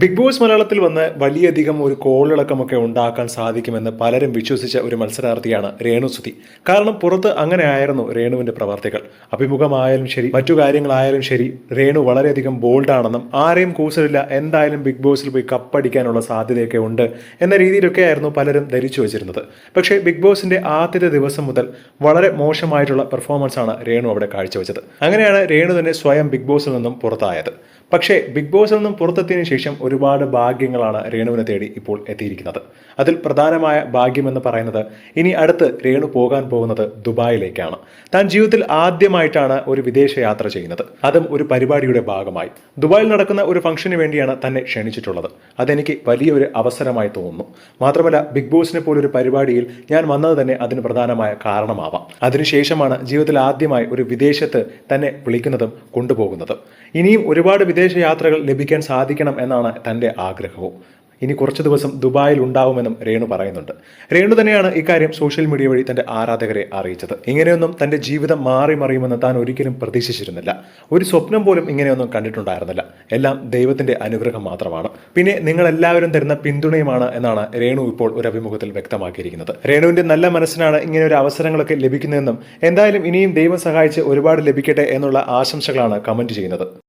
Big boss മലയാളത്തിൽ വന്ന് വലിയധികം ഒരു കോളിളക്കമൊക്കെ ഉണ്ടാക്കാൻ സാധിക്കുമെന്ന് പലരും വിശ്വസിച്ച ഒരു മത്സരാർത്ഥിയാണ് രേണു സുധി. കാരണം പുറത്ത് അങ്ങനെ ആയിരുന്നു രേണുവിന്റെ പ്രവർത്തികൾ. അഭിമുഖമായാലും ശരി മറ്റു കാര്യങ്ങളായാലും ശരി രേണു വളരെയധികം ബോൾഡാണെന്നും ആരെയും കൂസലില്ല എന്തായാലും ബിഗ് ബോസിൽ പോയി കപ്പടിക്കാനുള്ള സാധ്യതയൊക്കെ ഉണ്ട് എന്ന രീതിയിലൊക്കെ ആയിരുന്നു പലരും ധരിച്ചു വച്ചിരുന്നത്. പക്ഷേ ബിഗ് ബോസിന്റെ ആദ്യത്തെ ദിവസം മുതൽ വളരെ മോശമായിട്ടുള്ള പെർഫോമൻസ് ആണ് രേണു അവിടെ കാഴ്ചവെച്ചത്. അങ്ങനെയാണ് രേണു തന്നെ സ്വയം ബിഗ് ബോസിൽ നിന്നും പുറത്തായത്. പക്ഷേ ബിഗ് ബോസിൽ നിന്നും പുറത്തെത്തിയതിനു ശേഷം ഒരുപാട് ഭാഗ്യങ്ങളാണ് രേണുവിനെ തേടി ഇപ്പോൾ എത്തിയിരിക്കുന്നത്. അതിൽ പ്രധാനമായ ഭാഗ്യമെന്ന് പറയുന്നത് ഇനി അടുത്ത് രേണു പോകാൻ പോകുന്നത് ദുബായിലേക്കാണ്. താൻ ജീവിതത്തിൽ ആദ്യമായിട്ടാണ് ഒരു വിദേശ യാത്ര ചെയ്യുന്നത്. അതും ഒരു പരിപാടിയുടെ ഭാഗമായി. ദുബായിൽ നടക്കുന്ന ഒരു ഫംഗ്ഷന് വേണ്ടിയാണ് തന്നെ ക്ഷണിച്ചിട്ടുള്ളത്. അതെനിക്ക് വലിയൊരു അവസരമായി തോന്നുന്നു. മാത്രമല്ല ബിഗ് ബോസിനെ പോലൊരു പരിപാടിയിൽ ഞാൻ വന്നത് തന്നെ അതിന് പ്രധാനമായ കാരണമാവാം. അതിനുശേഷമാണ് ജീവിതത്തിൽ ആദ്യമായി ഒരു വിദേശത്ത് തന്നെ വിളിക്കുന്നതും കൊണ്ടുപോകുന്നതും. ഇനിയും ഒരുപാട് വിദേശ യാത്രകൾ ലഭിക്കാൻ സാധിക്കണം എന്നാണ് തന്റെ ആഗ്രഹവും. ഇനി കുറച്ച് ദിവസം ദുബായിൽ ഉണ്ടാവുമെന്നും രേണു പറയുന്നുണ്ട്. രേണു തന്നെയാണ് ഇക്കാര്യം സോഷ്യൽ മീഡിയ വഴി തന്റെ ആരാധകരെ അറിയിച്ചത്. ഇങ്ങനെയൊന്നും തന്റെ ജീവിതം മാറി മറിയുമെന്ന് താൻ ഒരിക്കലും പ്രതീക്ഷിച്ചിരുന്നില്ല. ഒരു സ്വപ്നം പോലും ഇങ്ങനെയൊന്നും കണ്ടിട്ടുണ്ടായിരുന്നില്ല. എല്ലാം ദൈവത്തിന്റെ അനുഗ്രഹം മാത്രമാണ്. പിന്നെ നിങ്ങൾ എല്ലാവരും തരുന്ന പിന്തുണയുമാണ് എന്നാണ് രേണു ഇപ്പോൾ ഒരു അഭിമുഖത്തിൽ വ്യക്തമാക്കിയിരിക്കുന്നത്. രേണുവിന്റെ നല്ല മനസ്സിനാണ് ഇങ്ങനെ ഒരു അവസരങ്ങളൊക്കെ ലഭിക്കുന്നതെന്നും എന്തായാലും ഇനിയും ദൈവം സഹായിച്ച് ഒരുപാട് ലഭിക്കട്ടെ എന്നുള്ള ആശംസകളാണ് കമന്റ് ചെയ്യുന്നത്.